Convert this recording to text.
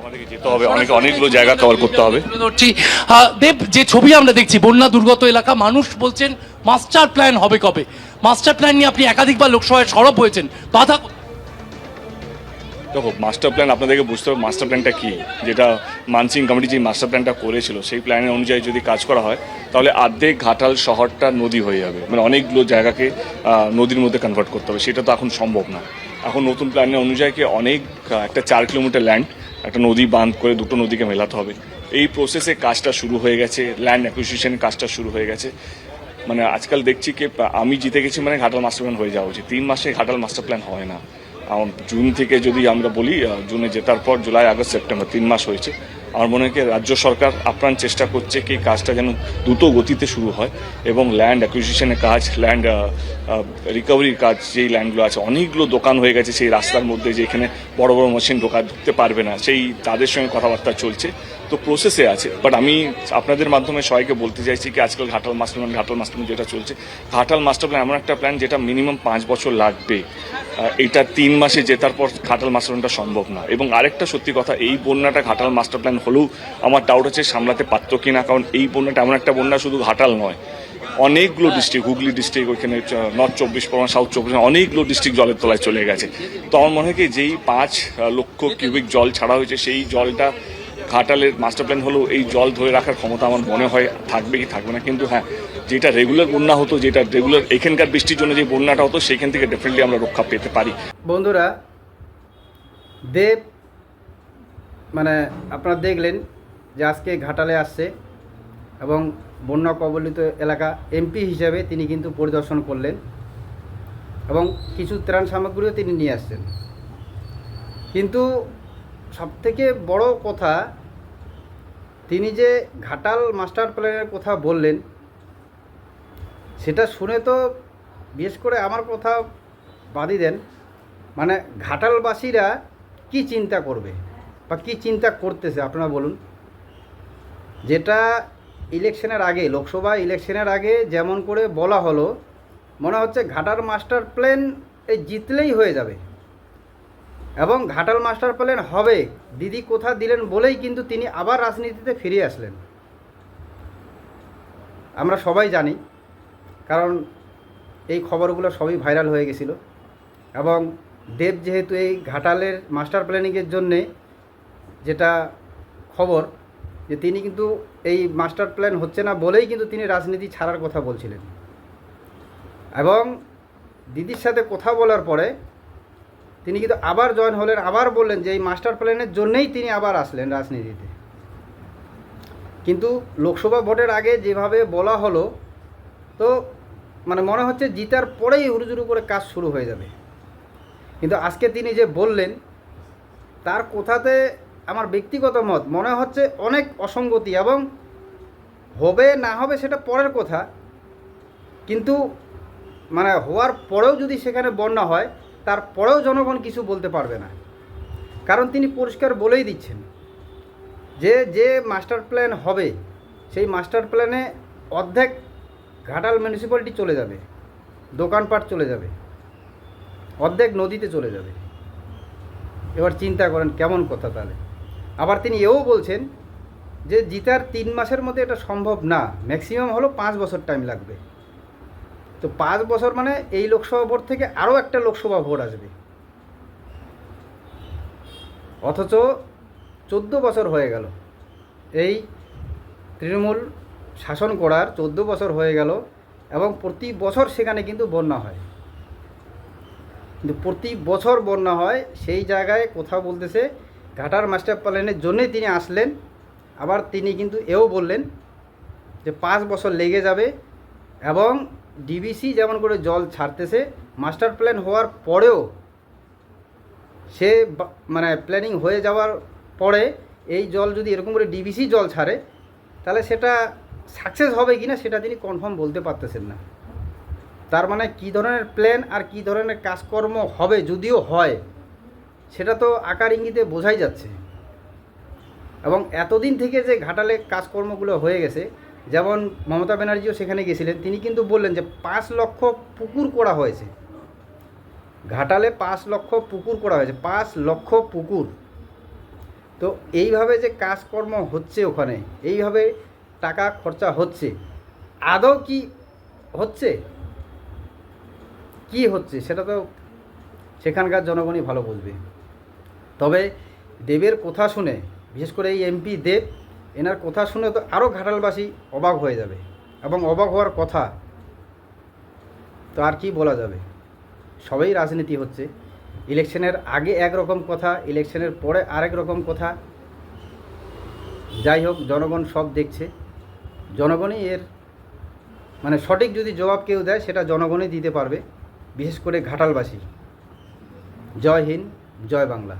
আমাদেরকে যেতে হবে। অনেক অনেকগুলো জায়গা কভার করতে হবে। ধরছি। দেব যে ছবি আমরা দেখছি বন্যা দুর্গত এলাকা মানুষ বলছেন মাস্টার প্ল্যান হবে কবে? মাস্টার প্ল্যান নিয়ে আপনি একাধিকবার লোকসভায় সরব হয়েছেন। বাধা দেখো মাস্টার প্ল্যান আপনাদেরকে বুঝতে হবে মাস্টার প্ল্যানটা কি? যেটা মানসিং কমিটি যে মাস্টার প্ল্যানটা করেছিল সেই প্ল্যানের অনুযায়ী যদি কাজ করা হয় তাহলে আর্ধেক ঘাটাল শহরটা নদী হয়ে যাবে। মানে অনেকগুলো জায়গাকে নদীর মধ্যে কনভার্ট করতে হবে। সেটা তো এখন সম্ভব না। এখন নতুন প্ল্যানের অনুযায়ী কি অনেক একটা চার কিলোমিটার ল্যান্ড একটা নদী বাঁধ করে দুটো নদীকে মেলাতে হবে। এই প্রসেসে কাজটা শুরু হয়ে গেছে ল্যান্ড অ্যাকুইজিশনের কাজটা শুরু হয়ে গেছে। মানে আজকাল দেখছি কি আমি জিতে গেছি মানে ঘাটাল মাস্টার প্ল্যান হয়ে যাওয়া উচিত। তিন মাসে ঘাটাল মাস্টার প্ল্যান হয় না। জুন থেকে যদি আমরা বলি জুনে জেতার পর জুলাই আগস্ট সেপ্টেম্বর তিন মাস হয়েছে। আমার মনে হয় রাজ্য সরকার আপ্রাণ চেষ্টা করছে কি কাজটা যেন দ্রুত গতিতে শুরু হয় এবং ল্যান্ড অ্যাকুইজিশনের কাজ ল্যান্ড রিকভারির কাজ, যেই ল্যান্ডগুলো আছে, অনেকগুলো দোকান হয়ে গেছে সেই রাস্তার মধ্যে যেখানে বড় বড় মেশিন ঢোকা ঢুকতে পারবে না। সেই তাদের সঙ্গে কথাবার্তা চলছে। তো প্রসেসে আছে। বাট আমি আপনাদের মাধ্যমে সবাইকে বলতে চাইছি কি, আজকাল Ghatal master plan Ghatal master plan যেটা চলছে, ঘাটাল মাস্টার প্ল্যান এমন একটা প্ল্যান যেটা মিনিমাম পাঁচ বছর লাগবে। এটা তিন মাসে জেতার পর ঘাটাল মাস্টার প্ল্যানটা সম্ভব না। এবং আরেকটা সত্যি কথা, এই বন্যাটা ঘাটাল মাস্টার প্ল্যান হলেও আমার ডাউট আছে সামলাতে পারতো কিনা, কারণ এই বন্যাটা এমন একটা বন্যা শুধু ঘাটাল নয়। অনেকগুলো ডিস্ট্রিক্ট হুগলি ডিস্ট্রিক্ট ওইখানে নর্থ চব্বিশ পরগনা সাউথ চব্বিশ অনেকগুলো ডিস্ট্রিক্ট জলের তলায় চলে গেছে। তো আমার মনে হয় কি, যেই পাঁচ লক্ষ কিউবিক জল ছাড়া হয়েছে, সেই জলটা ঘাটালের মাস্টার প্ল্যান হলেও এই জল ধরে রাখার ক্ষমতা আমার মনে হয় থাকবে কি থাকবে না। কিন্তু হ্যাঁ যেটা রেগুলার বন্যা হতো, যেটা রেগুলার এখানকার বৃষ্টির জন্য যে বন্যাটা হতো সেখান থেকে ডেফিনেটলি আমরা রক্ষা পেতে পারি। বন্ধুরা, দেব মানে আপনারা দেখলেন যে আজকে ঘাটালে আসছে এবং বন্যা কবলিত এলাকা এমপি হিসাবে তিনি কিন্তু পরিদর্শন করলেন এবং কিছু ত্রাণ সামগ্রীও তিনি নিয়ে আসছেন। কিন্তু সবথেকে বড় কথা তিনি যে ঘাটাল মাস্টার প্ল্যানের কথা বললেন, সেটা শুনে তো বিশেষ করে আমার কথা বাদই দেন। মানে ঘাটালবাসীরা কি চিন্তা করবে বা কি চিন্তা করতেছে, আপনারা বলুন। যেটা ইলেকশনের আগে, লোকসভা ইলেকশনের আগে যেমন করে বলা হলো, মনে হচ্ছে ঘাটাল মাস্টার প্ল্যান এই জিতলেই হয়ে যাবে। এবং ঘাটাল মাস্টার প্ল্যান হবে। দিদি কোথা দিলেন বলেই কিন্তু তিনি আবার রাজনীতিতে ফিরে আসলেন। আমরা সবাই জানি, কারণ এই খবরগুলো সবই ভাইরাল হয়ে গেছিল। এবং দেব যেহেতু এই ঘাটালের মাস্টার প্ল্যানিংয়ের জন্যে যেটা খবর, যে তিনি কিন্তু এই মাস্টার প্ল্যান হচ্ছে না বলেই কিন্তু তিনি রাজনীতি ছাড়ার কথা বলছিলেন। এবং দিদির সাথে কথা বলার পরে তিনি কিন্তু আবার জয়েন হলেন, আবার বললেন যে এই মাস্টার প্ল্যানের জন্যেই তিনি আবার আসলেন রাজনীতিতে। কিন্তু লোকসভা ভোটের আগে যেভাবে বলা হলো, তো মানে মনে হচ্ছে জিতার পরেই উড়ুজুরু করে কাজ শুরু হয়ে যাবে। কিন্তু আজকে তিনি যে বললেন, তার কথাতে আমার ব্যক্তিগত মত, মনে হচ্ছে অনেক অসঙ্গতি এবং হবে না হবে সেটা পরের কথা, কিন্তু মানে হওয়ার পরেও যদি সেখানে বন্যা হয় তারপরেও জনগণ কিছু বলতে পারবে না। কারণ তিনি পরিষ্কার বলেই দিচ্ছেন যে যে মাস্টার প্ল্যান হবে, সেই মাস্টার প্ল্যানে অর্ধেক ঘাটাল মিউনিসিপ্যালিটি চলে যাবে, দোকানপাট চলে যাবে, অর্ধেক নদীতে চলে যাবে। এবার চিন্তা করেন কেমন কথা তাহলে। আবার তিনি এও বলছেন যে, জিতার তিন মাসের মধ্যে এটা সম্ভব না ম্যাক্সিমাম হলো পাঁচ বছর টাইম লাগবে। তো পাঁচ বছর মানে এই লোকসভা ভোট থেকে আরও একটা লোকসভা ভোট আসবে। অথচ চোদ্দ বছর হয়ে গেল। এই তৃণমূল শাসন করার চোদ্দ বছর হয়ে গেল এবং প্রতি বছর সেখানে কিন্তু বন্যা হয়। কিন্তু প্রতি বছর বন্যা হয়, সেই জায়গায় কোথাও বলতেছে ঘাটার মাস্টার প্ল্যানের জন্যই তিনি আসলেন। আবার তিনি কিন্তু এও বললেন যে পাঁচ বছর লেগে যাবে এবং ডিবিসি যেমন করে জল ছাড়তেছে মাস্টার প্ল্যান হওয়ার পরেও সে মানে প্ল্যানিং হয়ে যাওয়ার পরে এই জল যদি এরকম করে ডিবিসি জল ছাড়ে, তাহলে সেটা সাকসেস হবে কি না সেটা তিনি কনফার্ম বলতে পারতেছেন না। তার মানে কী ধরনের প্ল্যান আর কী ধরনের কাজকর্ম হবে যদিও হয়, সেটা তো আকার ইঙ্গিতে বোঝাই যাচ্ছে। এবং এতদিন থেকে যে ঘাটালে কাজকর্মগুলো হয়ে গেছে যেমন মমতা ব্যানার্জিও সেখানে গেছিলেন, তিনি কিন্তু বললেন যে পাঁচ লক্ষ পুকুর করা হয়েছে। ঘাটালে পাঁচ লক্ষ পুকুর করা হয়েছে, পাঁচ লক্ষ পুকুর। তো এইভাবে যে কাজকর্ম হচ্ছে ওখানে, এইভাবে টাকা খরচা হচ্ছে, আদৌ কি হচ্ছে? কি হচ্ছে সেটা তো সেখানকার জনগণই ভালো বুঝবে। তবে দেবের কথা শুনে, বিশেষ করে এই এমপি দেব এনার কথা শুনে তো আরও ঘাটালবাসী অবাক হয়ে যাবে এবং অবাক হওয়ার কথা তো আর কি বলা যাবে? সবাই রাজনীতি হচ্ছে। ইলেকশনের আগে একরকম কথা, ইলেকশনের পরে আরেক রকম কথা। যাই হোক, জনগণ সব দেখছে। জনগণই এর মানে সঠিক যদি জবাব কেউ দেয়, সেটা জনগণই দিতে পারবে, বিশেষ করে ঘাটালবাসী। জয় হিন্দ, জয় বাংলা।